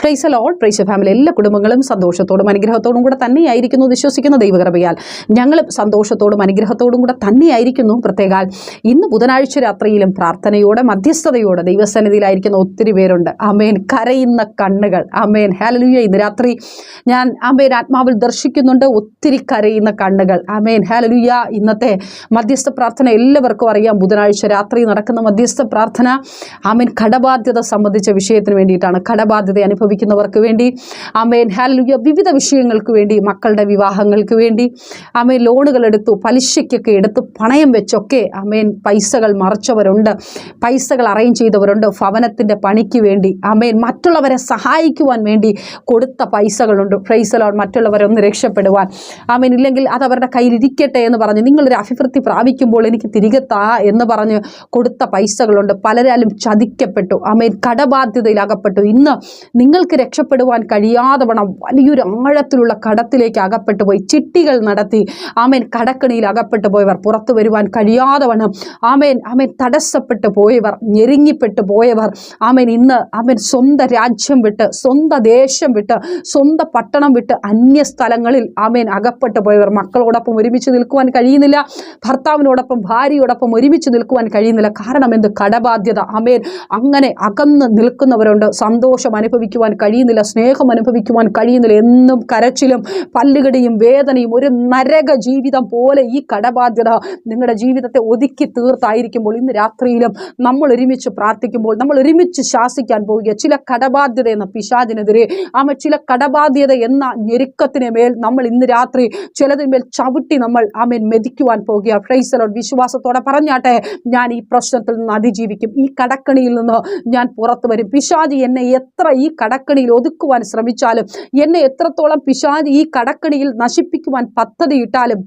Price ലോൾ price family എല്ലാ കുടുംബങ്ങളും സന്തോഷത്തോടും അനുഗ്രഹത്തോടും കൂടെ തന്നെയായിരിക്കുന്നു വിശ്വസിക്കുന്ന ദൈവകൃപയാൽ. ഞങ്ങളും സന്തോഷത്തോടും അനുഗ്രഹത്തോടും കൂടെ തന്നെയായിരിക്കുന്നു. പ്രത്യേകാൽ ഇന്ന് ബുധനാഴ്ച രാത്രിയിലും പ്രാർത്ഥനയോടെ മധ്യസ്ഥതയോടെ ദൈവസന്നിധിയിലായിരിക്കുന്ന ഒത്തിരി പേരുണ്ട്. അമേൻ കരയുന്ന കണ്ണുകൾ. അമേൻ ഹാലലുയ ഇന്ന് രാത്രി ഞാൻ അമേൻ ആത്മാവിൽ ദർശിക്കുന്നുണ്ട്. ഒത്തിരി കരയുന്ന കണ്ണുകൾ. അമേൻ ഹാലലുയ ഇന്നത്തെ മധ്യസ്ഥ പ്രാർത്ഥന എല്ലാവർക്കും അറിയാം. ബുധനാഴ്ച രാത്രി നടക്കുന്ന മധ്യസ്ഥ പ്രാർത്ഥന ആമേൻ. കടബാധ്യത സംബന്ധിച്ച വിഷയത്തിന് വേണ്ടിയിട്ടാണ്. കടബാധ്യത അനുഭവിക്കുന്നവർക്ക് വേണ്ടി. ആമേൻ. ഹാലുയ വിവിധ വിഷയങ്ങൾക്ക് വേണ്ടി മക്കളുടെ വിവാഹങ്ങൾക്ക് വേണ്ടി. ആമേൻ. ലോണുകൾ എടുത്തു പലിശയ്ക്കൊക്കെ എടുത്ത് പണയം വെച്ചൊക്കെ ആമേൻ പൈസകൾ മറച്ചവരുണ്ട്. പൈസകൾ അറേഞ്ച് ചെയ്തവരുണ്ട്. ഭവനത്തിന്റെ പണിക്ക് വേണ്ടി ആമേൻ മറ്റുള്ളവരെ സഹായിക്കുവാൻ വേണ്ടി കൊടുത്ത പൈസകളുണ്ട്. പ്രൈസലോൺ മറ്റുള്ളവരെ ഒന്ന് രക്ഷപ്പെടുവാൻ. ആമേൻ. ഇല്ലെങ്കിൽ അത് അവരുടെ കയ്യിലിരിക്കട്ടെ എന്ന് പറഞ്ഞ് നിങ്ങളൊരു അഭിവൃദ്ധി പ്രാപിക്കുമ്പോൾ എനിക്ക് തിരികെ താ എന്ന് പറഞ്ഞ് കൊടുത്ത പൈസകളുണ്ട്. പലരാലും ചതിക്കപ്പെട്ടു. ആമേൻ. കടബാധ്യതയിലകപ്പെട്ടു. ഇന്ന് നിങ്ങൾക്ക് രക്ഷപ്പെടുവാൻ കഴിയാതെ വണ്ണം വലിയൊരു ആഴത്തിലുള്ള കടത്തിലേക്ക് അകപ്പെട്ടു പോയി. ചിട്ടികൾ നടത്തി ആമേൻ കടക്കണിയിൽ അകപ്പെട്ടു പോയവർ പുറത്തു വരുവാൻ കഴിയാതെ വണ്ണം ആമേൻ ആമേൻ തടസ്സപ്പെട്ടു പോയവർ ഞെരുങ്ങിപ്പെട്ടു പോയവർ ആമേൻ ഇന്ന് ആമേൻ സ്വന്തം രാജ്യം വിട്ട് സ്വന്തം ദേശം വിട്ട് സ്വന്തം പട്ടണം വിട്ട് അന്യ സ്ഥലങ്ങളിൽ ആമേൻ അകപ്പെട്ടു പോയവർ മക്കളോടൊപ്പം ഒരുമിച്ച് നിൽക്കുവാൻ കഴിയുന്നില്ല. ഭർത്താവിനോടൊപ്പം ഭാര്യയോടൊപ്പം ഒരുമിച്ച് നിൽക്കുവാൻ കഴിയുന്നില്ല. കാരണം എന്ത്? കടബാധ്യത. ആമേൻ. അങ്ങനെ അകന്ന് നിൽക്കുന്നവരുണ്ട്. സന്തോഷം അനുഭവിക്കുവാൻ കഴിയുന്നില്ല സ്നേഹം അനുഭവിക്കുവാൻ കഴിയുന്നില്ല. എന്നും കരച്ചിലും പല്ലുകടിയും വേദനയും ഒരു നരക ജീവിതം പോലെ ഈ കടബാധ്യത നിങ്ങളുടെ ജീവിതത്തെ ഒതുക്കി തീർത്തായിരിക്കുമ്പോൾ ഇന്ന് രാത്രിയിലും നമ്മൾ ഒരുമിച്ച് പ്രാർത്ഥിക്കുമ്പോൾ നമ്മൾ ഒരുമിച്ച് ശാസിക്കാൻ പോവുക ചില കടബാധ്യത എന്ന പിശാചിനെതിരെ ആമ ചില കടബാധ്യത എന്ന ഞെരുക്കത്തിന് മേൽ നമ്മൾ ഇന്ന് രാത്രി ചിലതിന്മേൽ ചവിട്ടി നമ്മൾ ആമേൻ മെതിക്കുവാൻ പോകുക ഫ്രൈസലോട് വിശ്വാസത്തോടെ പറഞ്ഞാട്ടെ ഞാൻ ഈ പ്രശ്നത്തിൽ നിന്ന് അതിജീവിക്കും. ഈ കടക്കണിയിൽ നിന്ന് ഞാൻ പുറത്തു വരും. പിശാജി എന്നെ എത്ര ഈ കടക്കണിയിൽ ഒതുക്കുവാൻ ശ്രമിച്ചാലും എന്നെ എത്രത്തോളം പിശാജ് ഈ കടക്കണിയിൽ നശിപ്പിക്കുവാൻ പദ്ധതിയിട്ടാലും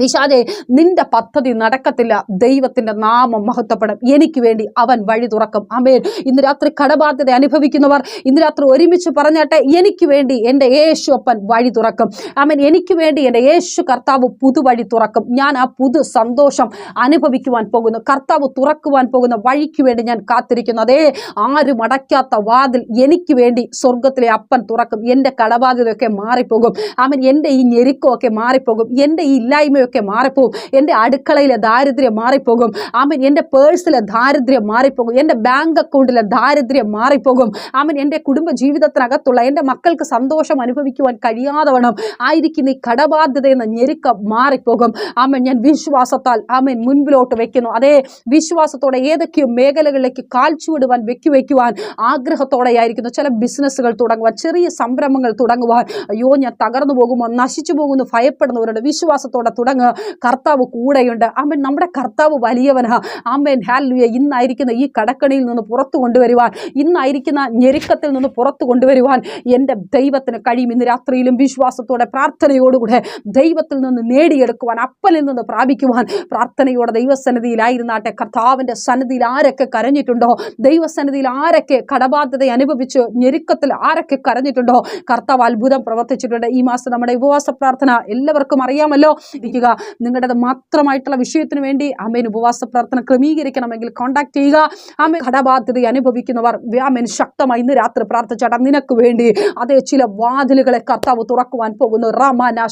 പിശാജെ നിന്റെ പദ്ധതി നടക്കത്തില്ല. ദൈവത്തിന്റെ നാമം മഹത്വപ്പെടും എനിക്ക് വേണ്ടി അവൻ വഴി തുറക്കും. അമേൻ ഇന്ന് രാത്രി കടബാധ്യത അനുഭവിക്കുന്നവർ ഇന്ന് രാത്രി ഒരുമിച്ച് പറഞ്ഞാട്ടെ എനിക്ക് വേണ്ടി എന്റെ യേശു അപ്പൻ വഴി തുറക്കും. അമേൻ എനിക്ക് വേണ്ടി എന്റെ യേശു കർത്താവ് പുതുവഴി തുറക്കും. ഞാൻ ആ പുതു സന്തോഷം അനുഭവിക്കുവാൻ പോകുന്നു. കർത്താവ് തുറക്കുവാൻ പോകുന്ന വഴിക്ക് വേണ്ടി ഞാൻ കാത്തിരിക്കുന്നു. അതേ ആരും അടയ്ക്കാത്ത വാതിൽ എനിക്ക് വേണ്ടി സ്വർഗത്തിലെ അപ്പൻ തുറക്കും. എന്റെ കടബാധ്യതയൊക്കെ മാറിപ്പോകും. അവൻ എന്റെ ഈ ഞെരുക്കമൊക്കെ മാറിപ്പോകും. എന്റെ ഈ ഇല്ലായ്മയൊക്കെ മാറിപ്പോകും എന്റെ അടുക്കളയിലെ ദാരിദ്ര്യം മാറിപ്പോകും. അവൻ എന്റെ പേഴ്സിലെ ദാരിദ്ര്യം മാറിപ്പോകും. എന്റെ ബാങ്ക് അക്കൗണ്ടിലെ ദാരിദ്ര്യം മാറിപ്പോകും. അവൻ എന്റെ കുടുംബ ജീവിതത്തിനകത്തുള്ള എന്റെ മക്കൾക്ക് സന്തോഷം അനുഭവിക്കുവാൻ കഴിയാതെ വേണം ആയിരിക്കുന്ന ഈ കടബാധ്യത എന്ന ഞെരുക്കം മാറിപ്പോകും. ആമൻ ഞാൻ വിശ്വാസത്താൽ ആമൻ മുൻപിലോട്ട് വെക്കുന്നു. അതേ വിശ്വാസത്തോടെ ഏതൊക്കെയോ മേഖലകളിലേക്ക് കാൽച്ചുവിടുവാൻ വെക്കി വയ്ക്കുവാൻ ആഗ്രഹത്തോടെയായിരിക്കുന്നു. ചില ബിസിനസ്സുകൾ തുടങ്ങുവാൻ ചെറിയ സംരംഭങ്ങൾ തുടങ്ങുവാൻ. അയ്യോ ഞാൻ തകർന്നു പോകുമോ? നശിച്ചു പോകുമെന്ന് ഭയപ്പെടുന്നവരുടെ വിശ്വാസത്തോടെ തുടങ്ങുക കർത്താവ് കൂടെയുണ്ട്. ആമൻ നമ്മുടെ കർത്താവ് വലിയവനാ. ആമേൻ ഹാലുയ ഇന്നായിരിക്കുന്ന ഈ കടക്കണിയിൽ നിന്ന് പുറത്തു കൊണ്ടുവരുവാൻ ഇന്നായിരിക്കുന്ന ഞെരുക്കത്തിൽ നിന്ന് പുറത്തു കൊണ്ടുവരുവാൻ എന്റെ ദൈവത്തിന് കഴിയും. ഇന്ന് രാത്രിയിലും വിശ്വാസത്തോടെ പ്രാർത്ഥനയോടുകൂടെ ദൈവത്തിൽ നിന്ന് നേടിയെടുക്കുവാൻ അപ്പനിൽ നിന്ന് പ്രാപിക്കുവാൻ പ്രാർത്ഥനയോടെ ദൈവസന്നിധിയിലായിരുന്നാട്ടെ. കർത്താവിന്റെ സന്നിധിയിൽ ആരൊക്കെ കരഞ്ഞിട്ടുണ്ടോ? ദൈവസന്നിധിയിൽ ആരൊക്കെ കടബാധ്യത അനുഭവിച്ച് ഞെരുക്കത്തിൽ ആരൊക്കെ കരഞ്ഞിട്ടുണ്ടോ? കർത്താവ് അത്ഭുതം പ്രവർത്തിച്ചിട്ടുണ്ട്. ഈ മാസം നമ്മുടെ ഉപവാസ പ്രാർത്ഥന എല്ലാവർക്കും അറിയാമല്ലോ. ഇരിക്കുക നിങ്ങളുടേത് മാത്രമായിട്ടുള്ള വിഷയത്തിന് വേണ്ടി അമ്മേൻ ഉപവാസ പ്രാർത്ഥന ക്രമീകരിക്കണമെങ്കിൽ കോൺടാക്ട് ചെയ്യുക. അമ്മ കടബാധ്യത അനുഭവിക്കുന്നവർ വ്യാമൻ ശക്തമായി ഇന്ന് രാത്രി പ്രാർത്ഥിച്ചാട്ട നിനക്ക് വേണ്ടി അതേ ചില വാതിലുകളെ കർത്താവ് തുറക്കുവാൻ പോകുന്നു. റമന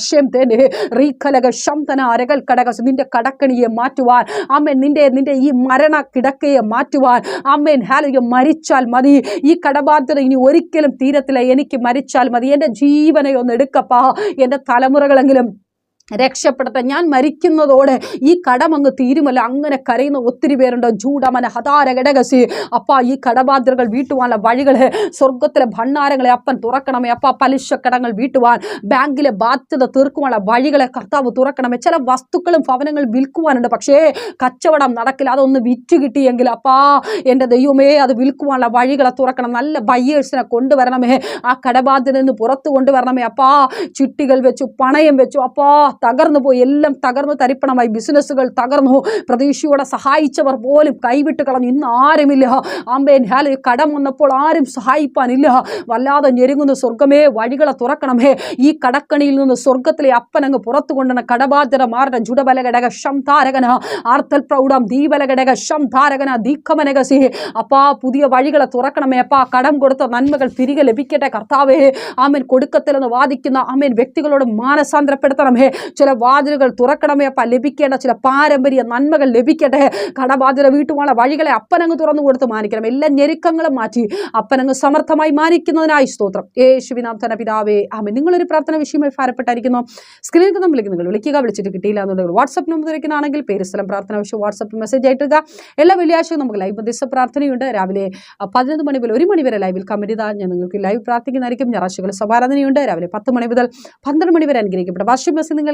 നിന്റെ കടക്കണിയെ മാറ്റുവാൻ അമ്മൻ നിന്റെ നിന്റെ ഈ മരണ കിടക്കയെ മാറ്റുവാൻ അമ്മേൻ ഹാലുക മരിച്ചാൽ മതി. ഈ കടബാധ്യത ഇനി ഒരിക്കലും തീരത്തില്ല. എനിക്ക് മരിച്ചാൽ മതി. എന്റെ ജീവനെ ഒന്ന് എടുക്കപ്പാ. എന്റെ തലമുറകളെങ്കിലും രക്ഷപ്പെടട്ടെ ഞാൻ മരിക്കുന്നതോടെ ഈ കടമങ്ങ് തീരുമല്ല. അങ്ങനെ കരയുന്ന ഒത്തിരി പേരുണ്ട്? ചൂടമന ഹതാര ഘടകസി അപ്പ ഈ കടബാധ്യതകൾ വീട്ടുവാനുള്ള വഴികളെ സ്വർഗത്തിലെ ഭണ്ണാരങ്ങളെ അപ്പൻ തുറക്കണമേ. അപ്പ പലിശ കടങ്ങൾ വീട്ടുവാൻ ബാങ്കിലെ ബാധ്യത തീർക്കുവാനുള്ള വഴികളെ കർത്താവ് തുറക്കണമേ. ചില വസ്തുക്കളും ഭവനങ്ങളും വിൽക്കുവാനുണ്ട്. പക്ഷേ കച്ചവടം നടക്കില്ല. അതൊന്ന് വിറ്റ് കിട്ടിയെങ്കിൽ അപ്പാ എന്റെ ദൈവമേ അത് വിൽക്കുവാനുള്ള വഴികളെ തുറക്കണം. നല്ല ബയ്യേഴ്സിനെ കൊണ്ടുവരണമേ. ആ കടബാധ്യത നിന്ന് പുറത്തു കൊണ്ടുവരണമേ. അപ്പാ ചിട്ടികൾ വെച്ചു പണയം വെച്ചു. അപ്പാ തകർന്നു പോയി. എല്ലാം തകർന്നു തരിപ്പണമായി. ബിസിനസ്സുകൾ തകർന്നു. പ്രതീക്ഷയോടെ സഹായിച്ചവർ പോലും കൈവിട്ട് കളഞ്ഞു. ഇന്ന് ആരുമില്ല. ആമ്പേൻ ഹാല കടം വന്നപ്പോൾ ആരും സഹായിപ്പാനില്ല. വല്ലാതെ ഞെരുങ്ങുന്ന സ്വർഗമേ വഴികളെ തുറക്കണമേ. ഈ കടക്കണിയിൽ നിന്ന് സ്വർഗത്തിലെ അപ്പനങ്ങ് പുറത്തു കൊണ്ടുവന്ന കടബാധ്യത മാറ ജുഡബലഘടക ശംധാരകന. ആർത്തൽ പ്രൗഢം ദീപലഘടക ശംധാരകന. ദീഖമനകസി അപ്പാ പുതിയ വഴികളെ തുറക്കണമേ. അപ്പാ കടം കൊടുത്ത നന്മകൾ തിരികെ ലഭിക്കട്ടെ കർത്താവേ. ആമേൻ കൊടുക്കത്തിലെന്ന് വാദിക്കുന്ന ആമേൻ വ്യക്തികളോട് മാനസാന്തരപ്പെടുത്തണമേ. ചില വാതിലുകൾ തുറക്കണമേ അപ്പ ലഭിക്കേണ്ട ചില പാരമ്പര്യ നന്മകൾ ലഭിക്കട്ടെ. കടബാധ്യത വീട്ടുമാണ് വഴികളെ അപ്പനങ്ങ് തുറന്നു കൊടുത്ത് മാനിക്കണം. എല്ലാ ഞെരുക്കങ്ങളും മാറ്റി അപ്പനങ്ങ് സമർത്ഥമായി മാനിക്കുന്നതിനായി സ്തോത്രം. യേശുവിനാഥന പിതാവേ ആമ നിങ്ങളൊരു പ്രാർത്ഥന വിഷയമായി ഭാരപ്പെട്ടായിരിക്കുന്നു. സ്ക്രീനിൽ നമ്മൾ നിങ്ങൾ വിളിക്കുക. വിളിച്ചിട്ട് കിട്ടിയില്ല എന്നുണ്ടെങ്കിൽ വാട്സപ്പ് നമ്പർ തിരക്കുന്നതാണെങ്കിൽ പേര് സ്ഥലം പ്രാർത്ഥന വിഷയം വാട്സപ്പ് മെസ്സേജ് ആയിട്ടിടുക. എല്ലാ വെള്ളിയാഴ്ചയും നമുക്ക് ലൈവ് മധ്യസ്ഥ പ്രാർത്ഥനയുണ്ട്. രാവിലെ പതിനൊന്ന് മണി മുതൽ ഒരു മണി വരെ ലൈവിൽ കമന്റ് താ ഞാൻ നിങ്ങൾക്ക് ലൈവ് പ്രാർത്ഥിക്കുന്നതായിരിക്കും. ഞായറാഴ്ചകൾ സഭാരാധനയുണ്ട്. രാവിലെ പത്ത് മണി മുതൽ പന്ത്രണ്ട് മണി വരെ അനുഗ്രഹിക്കപ്പെട്ട വാർഷിക മെസ്സേജ് നിങ്ങൾ